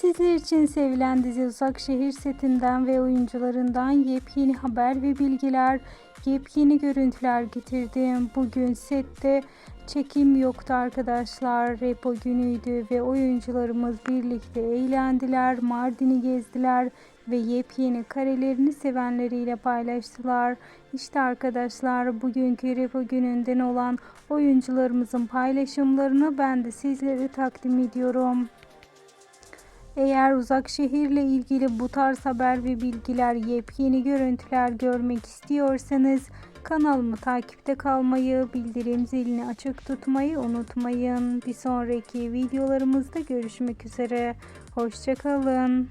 Sizler için sevilen dizi Uzak Şehir setinden ve oyuncularından yepyeni haber ve bilgiler, yepyeni görüntüler getirdim. Bugün sette çekim yoktu arkadaşlar. Repo günüydü ve oyuncularımız birlikte eğlendiler, Mardin'i gezdiler ve yepyeni karelerini sevenleriyle paylaştılar. İşte arkadaşlar bugünkü repo gününden olan oyuncularımızın paylaşımlarını ben de sizlere takdim ediyorum. Eğer uzak şehirle ilgili bu tarz haber ve bilgiler, yepyeni görüntüler görmek istiyorsanız kanalımı takipte kalmayı, bildirim zilini açık tutmayı unutmayın. Bir sonraki videolarımızda görüşmek üzere. Hoşçakalın.